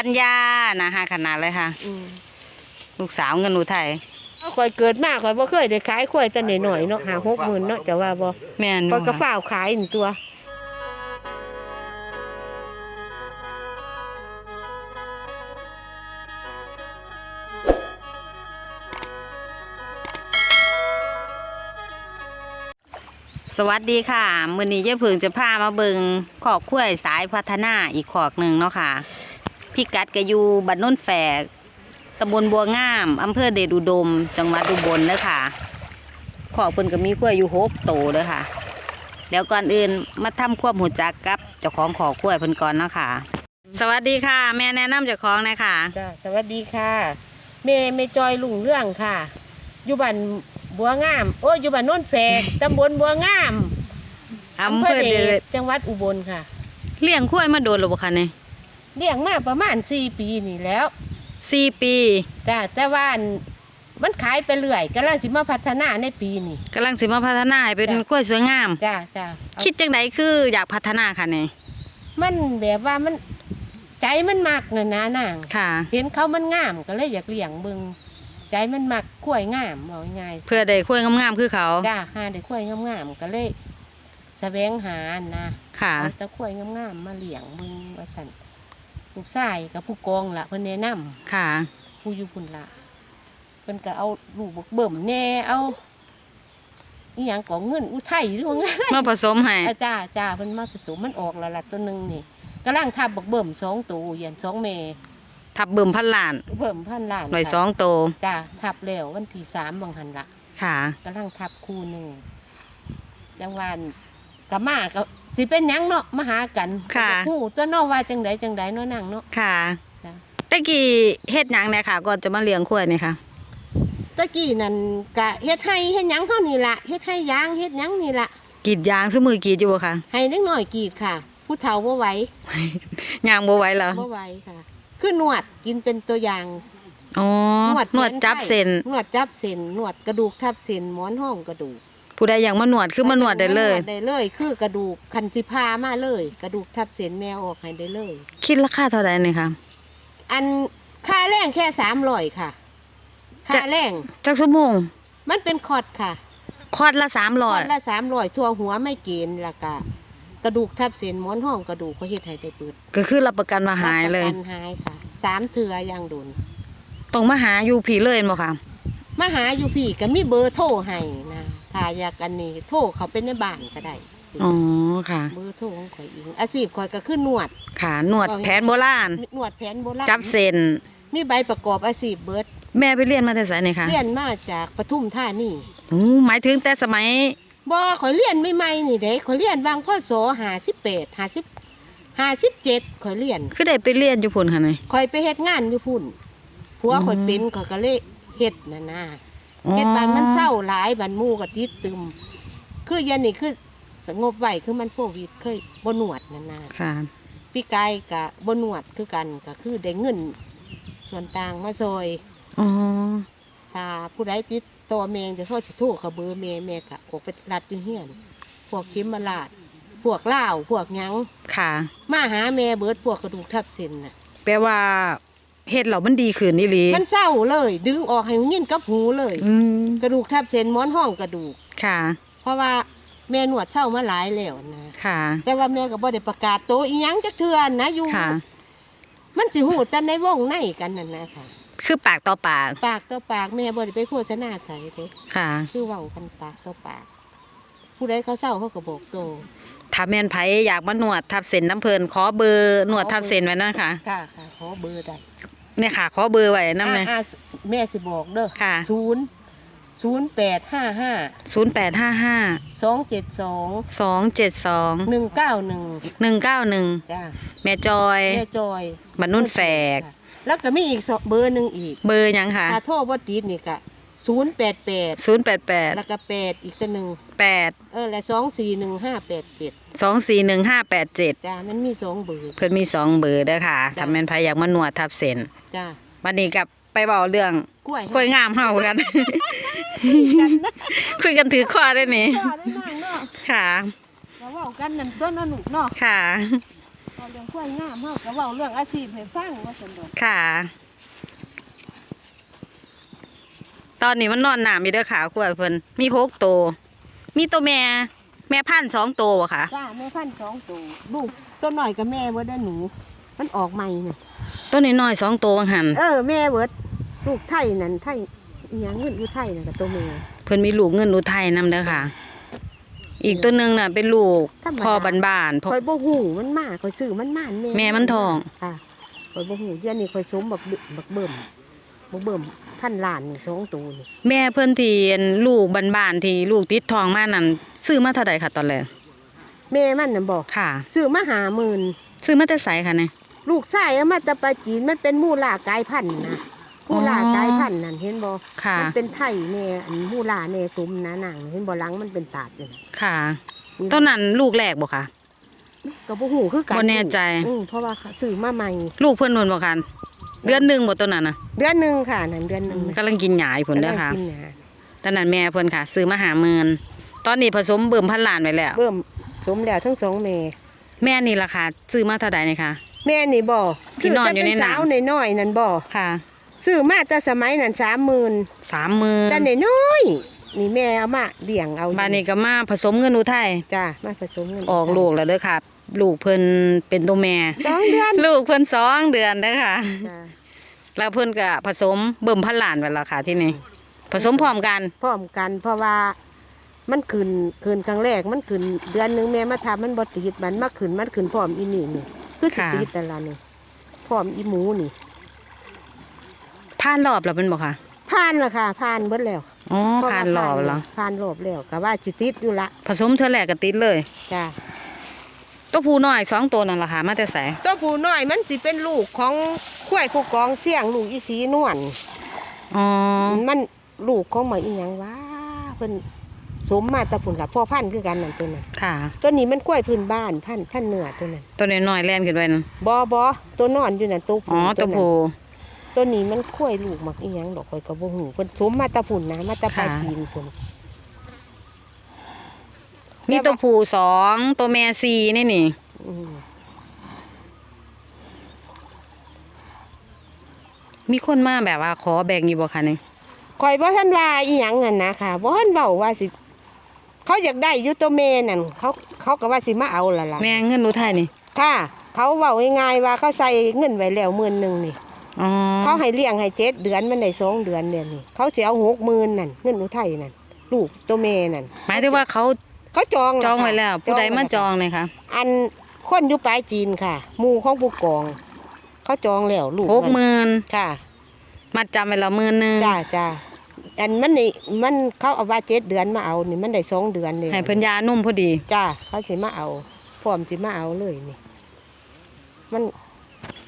กันยานะฮะขนาดเลยค่ะ อืมลูกสาวเงินอุทัยเอาข่อยเกิดมาข่อยบ่เคยได้ขายข่อยแต่น้อยๆเนาะหาหกหมื่นเนาะจะว่าบ่แม่นข่อยก็ค่ะฝ้าวขายนี่ตัว สวัสดีค่ะ มื้อนี้เจ๊เพึงจะพามาเบิงขอกคุ้วยสายพัฒนาอีกขอกหนึ่งเนาะค่ะ พิกัดก็อยู่บ้านโน้นแฝกตำบลบัวงามอำเภอเดชอุดม จังหวัดอุบลเด้อค่ะขอกเพิ่นก็มีกล้วยอยู่หกโตเด้อค่ะเดี๋ยวก่อนอื่นมาทำควบหูจักกับเจ้าของขอกล้วยเพิ่นก่อนเนาะค่ะ สวัสดีค่ะ แม่แนะนำเจ้าของหนะค่ะ จ้าสวัสดีค่ะแม่แม่จอยลุงเรื่องค่ะ อยู่บ้านบัวงาม โอ้ยอยู่บ้านโน้นแฝก ตำบลบัวงามอำเภอเดเดชชจังหวัดอุบลค่ะ เลี้ยงกล้วยมาโดนหรือบ่คะเนี่ย เลี้ยงมาประมาณสี่ปีนี่แล้วสี่ปีจ้าแต่ว่าอันมันขายไปเรื่อยก็ลังสิมาพัฒนาในปีนี้กำลังสิมาพัฒนาให้เป็นจ้ะกล้วยสวยงาม จ้าจ้าเอาคิดจังไดคืออยากพัฒนาค่ะเนี่ยมันแบบว่ามันใจมันมักน่ะนะนาง ค่ะ เห็นเขามันงามก็เลยอยากเลี้ยงเบิงใจมันมักกล้วยงามเอาง่ายๆ เพื่อได้กล้วยงามๆคือเขาจ้าหาได้กล้วยงามๆก็เลยแสวงหานะค่ะ เอาแต่กล้วยงามๆมาเลี้ยงเบิงว่าสั่น ลูกชายกับผู้กองล่ะเพิ่นแนะนำค่ะ ผู้อยู่พุ่นละเพิ่นก็เอาลูกบักเบิ่มแน่เอาอีหยังก็เงินอุทัยหรือว่าไงมาผสมให้อาจ้าจ้าเพิ่นมาผสมมันออกแล้วล่ะตัวหนึงนี่กำลังทับบักเบิ่มสองตัวเหยียนสองเมทับเบิ่มพันล้านเบิ่มพันล้านหน่วยค่ะสองโตจ้าทับแล้ววันที่สามบางหันละ ค่ะกำลังทับคู่หนึ่งจังหวานกับมาก็ สิเป็นหยังเนาะมาหากันค่ะคู่ตัวเนอว่าจังไดจังไดเนาะนางเนาะ ค่ะจ้ะ ตะกี้เฮ็ดหยังเนี่ยค่ะ ก่อนจะมาเลี้ยงกล้วยเนี่ยค่ะ ตะกี้นั่นกะเฮ็ดให้เฮ็ดหยังเท่านี้ละเฮ็ดให้ยางเฮ็ดหยังนี่ละกรีดยางซุมือกรีดอยู่บ่ค่ะ ให้เล็กน้อยกรีดค่ะ ผู้เฒ่าบ่ไหวยางบ่ไหวแล้วบ่ไหวค่ะ คือนวดกินเป็นตัวอย่างอ๋อนวดนวดจับเส้นนวดจับเส้นนวดกระดูกทับเส้นหมอนห้องกระดูก ผู้ใดอยากมานวดคือมานวดได้เลยมานวดได้เลย คือกระดูกคันสิพามาเลย กระดูกทับเส้นแมวออกให้ได้เลย คิดราคาเท่าไหร่เนี่ยค่ะอันค่าแรงแค่สามร้อยค่ะ ค่าจะแรงจักชั่วโมง มันเป็นคอร์ดค่ะ คอร์ดละสามคร้ออยร์ดละสามร้อยทั่วหัวไม่เกณฑ์และกะกระดูกทับเส้นหมอนห้องกระดูกเขาเฮ็ดให้ได้เปิดก็คือรับประกันมาหายเลย รับประกันหายค่ะสามเถืออย่างโดนต้องมาหาอยู่ผีเลยบ่ค่ะ มาหาอยู่พี่ก็มีเบอร์โทรให้นะ ถ้าอยากอันนี้โทรเขาเป็นในบ้านก็ได้อ๋อค่ะเบอร์โทรของข่อยเองอาชีพข่อยก็คือนวดค่ะนวดแผนโบราณนวดแผนโบราณจับเส้นมีใบประกอบอาชีพเบิร์ดแม่ไปเรียนมาแต่ไสนี่ค่ะเรียนมาจากปทุมธานีโอ้หมายถึงแต่สมัยบ่ข่อยเรียนไม่ไม่ๆนี่เด้ข่อยเรียนบางพ่อโสหาสิบแปดหาสิบหาสิบเจ็ดข่อยเรียนคือได้ไปเรียนอยู่พุ่นค่ะนี่ข่อยไปเฮ็ดงานอยู่พุ่นผัวข่อยอืมเป็นข่อยก็เลยเฮ็ดน่ะนะอ๋อ เฮ็ดบ้านมันเศร้าหลายบ้านหมู่ก็ติดตึม คือยันนี่คือสงบไว้คือมันโควิดเคยบ่หนวดนั่นนะค่ะพี่กายก็บ่หนวดคือกันก็คือได้เงิน ส่วนต่างมาซอยอ๋อ ถ้าผู้ใดติดต่อแมงจะโทษสิโทรเขาเบอร์แม่แม่ก็ออกไปรัดอยู่เฮียนพวกเข็มมาลาด พวกล่าวพวกหยังค่ะ มาหาแม่เบิดพวกกระดูกทับเส้นน่ะ แปลว่า เฮ็ดแล้วมันดีขึ้นนี่หลีมันเศร้าเลย ดึงออกให้เงินกับหูเลย อืมกระดูกทับเส้นหมอนห้องกระดูก ค่ะ เพราะว่าแม่หนวดเศร้ามาหลายแล้วนะ ค่ะ แต่ว่าแม่ก็บ่ได้ประกาศโตวอีหยังจักเทื่อนนะอยู่ ค่ะ มันสิหูแต่ในวงในกันนั่นนะค่ะ คือปากต่อปาก ปากต่อปากแม่บ่ได้ไปโฆษณาใส่เด้ค่ะ คือเว้ากันปากต่อปาก ผู้ใดเขาเศร้าเขาก็บอกโตถ้าแม่นไผอยากมานวดทับเส้นน้ำเพลินขอเบอร์นวดทับเส้นไว้นะคะ ค่ะค่ะขอเบอร์ได้ เนี่ยค่ะ ขอเบอร์ไว้นำเลยอ่าอ่าแม่สิบอกเด้อค่ะศูนย์ศูนย์แปดห้าห้า0855สองเจ็ดสอง272หนึ่งเก้าหนึ่ง191จ้าแม่จอยแม่จอยบ้านนุ่นแฝกค่ะแล้วก็มีอีกสองเบอร์หนึ่งอีก เบอร์หยังค่ะถ้าโทรบ่ติดนี่ก็ ศูนย์แปดแปด088แล้วก็แปดอีกตัวหนึ่ง8เออและสองสี่หนึ่งห้าแปดเจ็ด241587จ้ามันมีสองเบอร์เพิ่นมีสองเบอร์เด้อค่ะจ้ะถ้าแม่นไผอยากมานวดทับเส้นจ้าวันนี้กับไปเว้าเรื่องกล้วยกล้วยงามเฮากันกันนะคุยกันถือคอได้นี่ก็ได้นั่งเนาะค่ะเราเว้ากันนั่นตัวเนาะหนุกเนาะค่ะเราเรื่องควายงามเฮาก็เว้าเรื่องอาชีพให้ฟังว่าซั่นดอกค่ะ ตอนนี้มันนอนหนามอยู่เด้อค่ะกล้วยเพิ่นมีหกตัวมีตัวแม่ แม่พันธุ์สองตัวบ่ค่ะ จ้าแม่พันธุ์สองตัวลูกตัวน้อยกับแม่เบิดเด้อหนู มันออกใหม่น่ะตัวน้อยๆสองตัวบางหันเออแม่เบิดลูกไทยนั่นไทยอิหยังเงินอยู่ไทยนั่นกับตัวแม่ เพิ่นมีลูกเงินอุทัยนำเด้อค่ะ อีกตัวหนึงน่ะเป็นลูกธรรมดา พ่อบ้านๆพ่อ คอยบ่ฮู้มันมาคอยซื้อมันมาแม่แม่มันทอง ค่ะคอยบ่ฮู้เดี๋ยวนี้คอยสมบักบึบักเบิ่ม บักเบิ่มพันล้านนี่สองตัวนี่แม่เพิ่นที่อันลูกบ้านๆที่ลูกติดทองมานั่นซื้อมาเท่าใดค่ะตอนแรกแม่มันน่ะบอกค่ะ ซื้อมาหาหมื่นซื้อมาแต่ไสค่ะเนี่ย ลูกชายเอามาแตะปาจีนมันเป็นมูลากายพันธุ์นะมูลากายพันธุ์นั่นเห็นบ่ค่ะ มันเป็นไทยแน่อันมูลาแน่ซุ้มนะนางเห็นบ่หลังมันเป็นตาดอยู่น่ะค่ะตอนนั้นลูกแรกบ่ค่ะ ก็บ่ฮู้คือกันบ่แน่ใจ อืมเพราะว่าซื้อมาใหม่ ลูกเพิ่นเพิ่นบ่ค่ะ เดือนหนึงบ่ตัวนั้นน่ะเดือนหนึงค่ะนั่นเดือนหนึงน่ะกำลังกินหยาอยู่พุ่นเด้อค่ะกำลังกินยาตอนนั้นแม่เพิ่นค่ะ ซื้อมาหาเมินตอนนี้ผสมเบิ่มพันล้านไว้แล้ว เบิ่มสมแล้วทั้งสองแม่แม่นี่ราคาซื้อมาเท่าใดนี่ค่ะแม่นี่บ่ที่นอนอยู่ในหนังซื้แต่เป็สาวน้อยๆนั่นบ่ค่ะซื้อมาแต่สมัยนั้น30,000สามหมื่นแต่น้อยๆนี่แม่เอามาเลี้ยงเอาบานนี้ก็มาผสมเงินอุทัยจ้ามาผสมกันออกลูกแล้วเด้อค่ะ ลูกเพิ่นเป็นตัวแม่สองเดือนลูกเพิ่นสองเดือนเด้อค่ะจ้าแล้วเพิ่นก็ผสมเบิ่มพันล้านไว้แล้วค่ะที่นี่ผสมพร้อมกัน พร้อมกันเพราะว่ามันขึ้นขึ้นครั้งแรกมันขึ้นเดือนหนึงแม่มาทำมันบ่ติดมันมาขึ้นมันขึ้นพร้อมอีนี่นี่คือสิค่ะ ติดแต่ละนี่พร้อมอีหมูนี่ผ่านรอบแล้วเป็นบ่ค่ะผ่านและค่ะผ่านเบิดแล้วอ๋อเพะว่ผ่านรอบแล้วผ่านรอบแล้วก็ว่าสิติดอยู่ละผสมเท่าแรกก็ติดเลย จ้า ตัวผู้น้อยสองตัวนั่นล่ะค่ะมาแต่ไสตัวผู้น้อยมันสิเป็นลูกของข้วยผู้กองเสี่ยงลูกอีสีนวลอ๋อมันลูกของหมาอีหยังวะเพิ่นสมมาแตะพุ่นกับพ่อพันธุ์คือกันนั่นตัวนั้นค่ะ ตัวนี้มันกล้วยพื้นบ้านพันธุ์พันธุ์เนื้อตัวนั้นตัวน้อยๆแล่นขึ้นไปนั่นบอบอตัวนอนอยู่นั่นตัวอ๋อผู้ตัวนั้นผู้ตัวนี้มันกล้วยลูกหมักอีหยังดอกข่อยก็บ่ฮู้เพิ่นสมมาแตะพุ่นนะมาแตะปลาจีนพุ่น มีตัวผู้สองตัวแม่สี่นี่นี่อืมมีคนมาแบบว่าขอแบ่งอยู่บ่คะนี่ข่อยบ่ทันว่าอีหยังนั่นนะค่ะบ่ทันเว้าว่าสิ เขาอยากได้อยู่ตัวแม่นั่นเขาเขาก็ว่าสิมาเอาล่ะล่ะแม่เงินรู้ไทยนี่ค่ะ เขาเว้าง่ายๆว่าเขาใส่เงินไว้แล้วหมื่นหนึงนี่อ๋อเขาให้เลี้ยงให้เจ็ดเดือนมันได้สองเดือนเดือนนี่เขาสิเอาหกหมื่นนั่นเงินอุทัยนั่นลูกตัวแม่นั่นหมายถึงว่าเขา เขาจองจองไว้แล้วผู้ใดมาจองไว้เลยค่ะ อันคนอยู่ปลายจีนค่ะหมู่ของผู้กอง เขาจองแล้วลูกหกหมื่นค่ะมาจำไว้แล้วหมื่นหนึงจ้าจ้าอันมันนี่มันเขาเอาว่าเจ็ดเดือนมาเอานี่มันได้สองเดือนเลยให้เพิ่นยานุ่มพอดี จ้าเขาสิมาเอาพร้อมสิมาเอาเลยนี่ มัน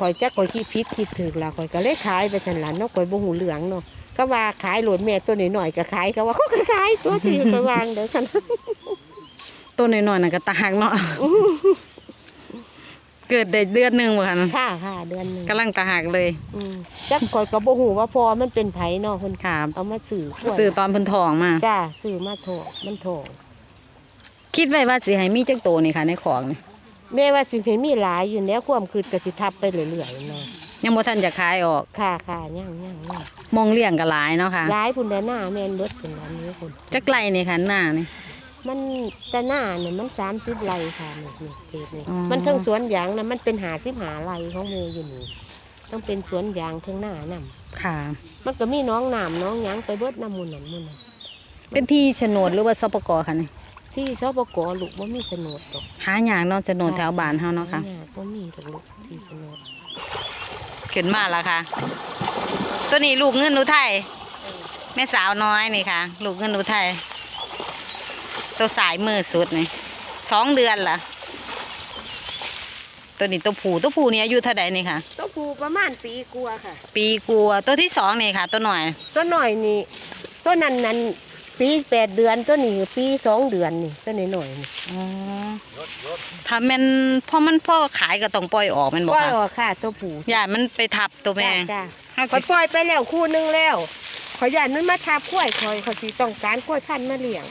ข่อยจักข่อยคิดพิษคิดถึกละข่อยก็เลยขายไปสันหลันเนาะข่อยบ่หูเหลืองเนาะก็ว่าขายโหลดแม่ตัวหน่อยๆก็ขายก็ว่าเขาก็ขายตัวที่ไปวางเด้อคัน ตัวน้อยๆน่ะก็ตากเนาะเกิดได้เดือนหนึงบ่คะนั่นค่าค่าเดือนหนึงกำลังตาหักเลยอืมจักข่อยก็บ่หูว่าพอมันเป็นไผเนาะเพิ่นค่ะเอามาซื้อขวดซื้อตอนเพิ่นทองมา จ้าซื้อมาโถมันโถคิดไว้ว่าสิให้มีจักโตวนี่ค่ะในของนี่แม่ว่าสิให้มีหลายอยู่แล้วความคืดก็สิทับไปเรื่อยๆเนาะยังบ่ทันจะขายออกค่ะค่ะย่างย่างย่างมองเลี้ยงก็หลายเนาะค่ะหลายพุ่นแต่หน้าแม่นเบิดพุ่นอันนี้พุ่นจักไกลนี่ค่ะหน้านี่ มันแต่หน้าเนี่ยมันสามสิบไร่ค่ะนี่นี่เขตนี่อ๋อ มันเทั้งสวนยางนะมันเป็นหาสิบหาไร่ของเมย์อยู่นี่ต้องเป็นสวนยางเทั้งหน้านํค่ะ มันก็มีน้องน้ำน้องหยังไปเบิดน้ำมูลนั่นมูลนั่นเป็นที่โฉนดหรือว่าสปกค่ะนี่ที่สปกลูกว่ามีโฉนดดอกหาอย่างเนาะโฉนดแถวบ้านเฮาเนาะค่ะว่ามีดอกลูกที่โฉนดขึ้นมาแล้วค่ะ ตัวนี้ลูกเงินอุทัยแม่สาวน้อยนี่ค่ะ ลูกเงินอุทัย ตัวสายมือสุดนี่สองเดือนละตัวนี้ตัวผู้ตัวผู้นี่อายุเท่าใดนี่ค่ะ ตัวผูประมาณปีกลัวาค่ะ ปีกลัวาตัวที่สองนี่ค่ะ ตัวหน่อย ตัวหน่อยนี่ตัวนั้นนั้นปีแปดเดือนตัวนี้ปีสองเดือนนี่ตัวนี้หน่อยนี่อ๋อถ้าแมันพอมันพ่อขายก็ต้องปล่อยออกแมันบอปกล่อยค่ะออกค่ะ ตัวผูอย่ามันไปทับตัวแม่จ้าเฮาขอสิปล่อยไปแล้วคู่หนึงแล้วขอยยานมันมาทับกล้วยคอยเขาสิต้องการกล้วยพันธุ์มาเลี้ยง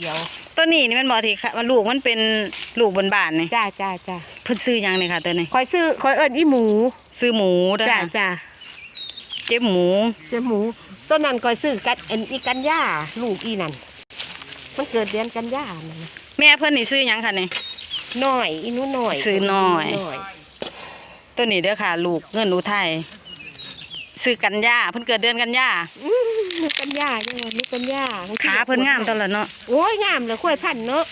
เดี๋ยวตัวนี้นี่มันบอกที่ค่ะว่าลูกมันเป็นลูกบนบ้านนี่จ้าจ้าจ้าเพิ่นซื้อหยังนี่ค่ะ ตัวนี้คอยซื้อคอยเอิ้นอีหมูซื้อหมูเด้อจ้าค่ะจ้าเจ็บหมูเจ้าหมูต้นนั้นคอยซื้อกันอันอีกันย่าลูกอีนั่นมันเกิดเดือนกันย่านั่นน่ะแม่เพิ่นนี่ซื้อหยังค่ะนี่ น้อยอีหนูน้อยซื้อน้อยน้อยตัวนี้เด้อค่ะ ลูกเงินอุทัย ซื้อกันยาเพิ่นเกิดเดือนกันยาอื้อนึกกันยาจังว่านึกกันยาขาเพิ่นงามตลอดเนาะโอ้ยงามเลยค่อยพันเนาะ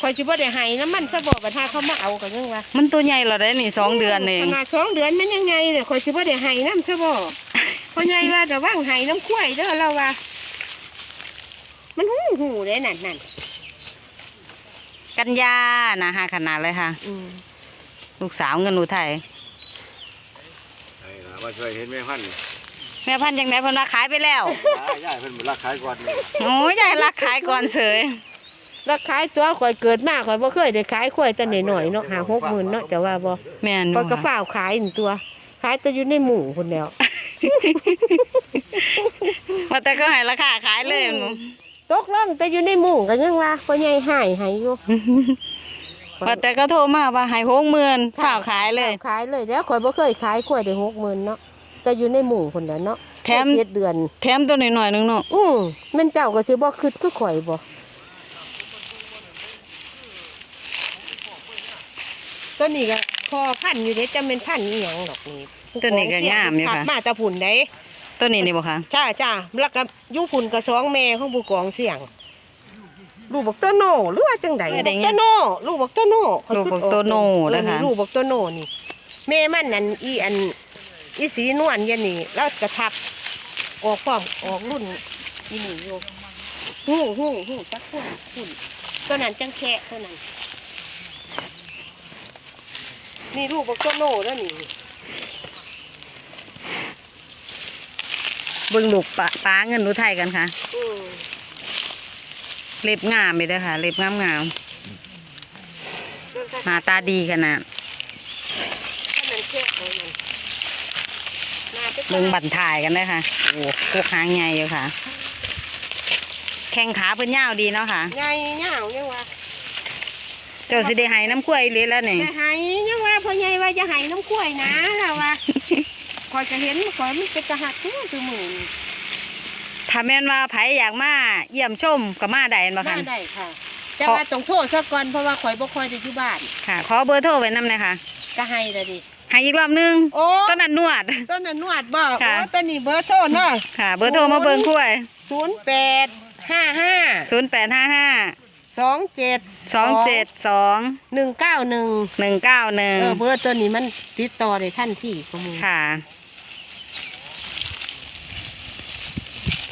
คอยสิบ่ได้ให้น้ำมันซะบ่บัดหาเขามาเอากันยังว่ามันตัวใหญ่แล้วได้นี่สองเดือนเองขนาดสองเดือนมันยังไงเนี่ยคอยสิบ่ได้ให้น้ำซะบ่พ่อใหญ่ว่าแต่ว่างให้น้ำข้วยเด้อเราว่า มันหูหูเลยนั่นนั่นกันยานะฮะขนาดเลยค่ะ อืมลูกสาวเงินอุทัยไอ้ล่ะ ว่าช่วยเห็นแม่พันธุ์นี่แม่พันธุ์จังไดเพิ่นว่าขายไปแล้วย้ายย้ายเพิ่นบ่รักขายก่อนนี่โอ้ยยายรักขายก่อนเสยแล้วขายตัวข่อยเกิดมาข่อยบ่เคยได้ขายข้วยแต่หน่อยๆเนาะหาหกหมื่นเนาะจะว่าบ่แม่นข่บ่อยก็ค่ะฝ้าวขายหนึ่งตัว ขายแต่อยู่ในหมู่คนแล้วว่าแต่ก็ให้ราคาขายเลยอืมตกลงแต่อยู่ในหมู่ก็ยังว่าพ่อใหญ่หายให้อยู่ ว่าแต่ก็โทรมาว่าให้หกหมื่นข้าวขายเลย ขายเลยแล้วข่อยบ่เคยขายข้วยได้หกหมื่นเนาะแต่อยู่ในหมู่คนแล้วเนาะแถมเจ็ดเดือน แถมตัวน้อยๆนึงเนาะอืมแม่นเจ้าก็สิบ่คิดคือข่อยบ่ตัวนี้ก็พอพันธุ์อยู่เด้จะเป็นพันธุ์อีหยังดอกนี้ตัวนี้ก็งามอยู่ขับค่ะมาแตะพุ่นได้ตัวนี้นี่บ่คะจ้าจ้าแล้วก็อยุพุ่นก็สองแม่ของผู้กองเสียง ลูกบอกตัวโนหรือว่าจังใดไม่ได้บอกไงตัวโนลูกบอกตัวโนข้อยลูกคิดบอกตัวโน่เออนะคะลูกบอกตัวโนนี่แม่มันนั่นอีอันอีสีนวลยันนี่แล้วกระทับออกพร้อมออกรุ่นอีนี่อยู่หู้หู้หู้จักหุ่นหุ่นตัวนั้นจังแค่ตัวนั้นนี่ลูกบอกตัวโนแล้วนี่เบิ่งลูกปลาปลาเงินอุทัยกันค่ะอืม เล็บงามไปเด้อค่ะ เล็บงามงามตัวนั้นๆหน้าตาดีขนาดตัวนั้นแค่ตัวนั้นน่าจะเบิ่งบันถ่ายกันได้อค่ะโอ้พวกหางใหญ่อยู่ค่ะ แข้งขาเพิ่นยาวดีเนาะค่ะใหญ่เงาเนี่ยว่าเจ้าสิได้ให้น้ำกล้วยอีหลีแล้วนี่จะหายยังว่าพ่อใหญ่ว่าจะหายน้ำกล้วยนะเราว่าคอยจะเห็นคอยมันเป็นกระหักตัวคือหมื่น ถ้าแม่นว่าไผอยากมาเยี่ยมชมก็มาได้บ่มาคะ ได้ค่ะ แต่ว่าต้องโทษซะก่อนเพราะว่าคอยบ่คอยได้อยู่บ้านค่ะ ขอเบอร์โทรไว้นำหน่อยค่ะ ก็ให้ละดิให้อีกรอบหนึงโอ้ต้นนั้นนวด ต้นนั้นนวดบอกค่ะ โอ้ต้นนี้เบอร์โทรเนาะค่ะ เบอร์โทรมาเบิ่งกล้วยศูนย์แปดห้าห้า0855สองเจ็ด272หนึ่งเก้าหนึ่งเออ191เบอร์ตัวนี้มันติดต่อได้ทันทีก็มูค่ะ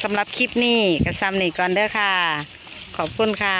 สำหรับคลิปนี้ก็ซ้ำนี่ก่อนเด้อค่ะ ขอบคุณค่ะ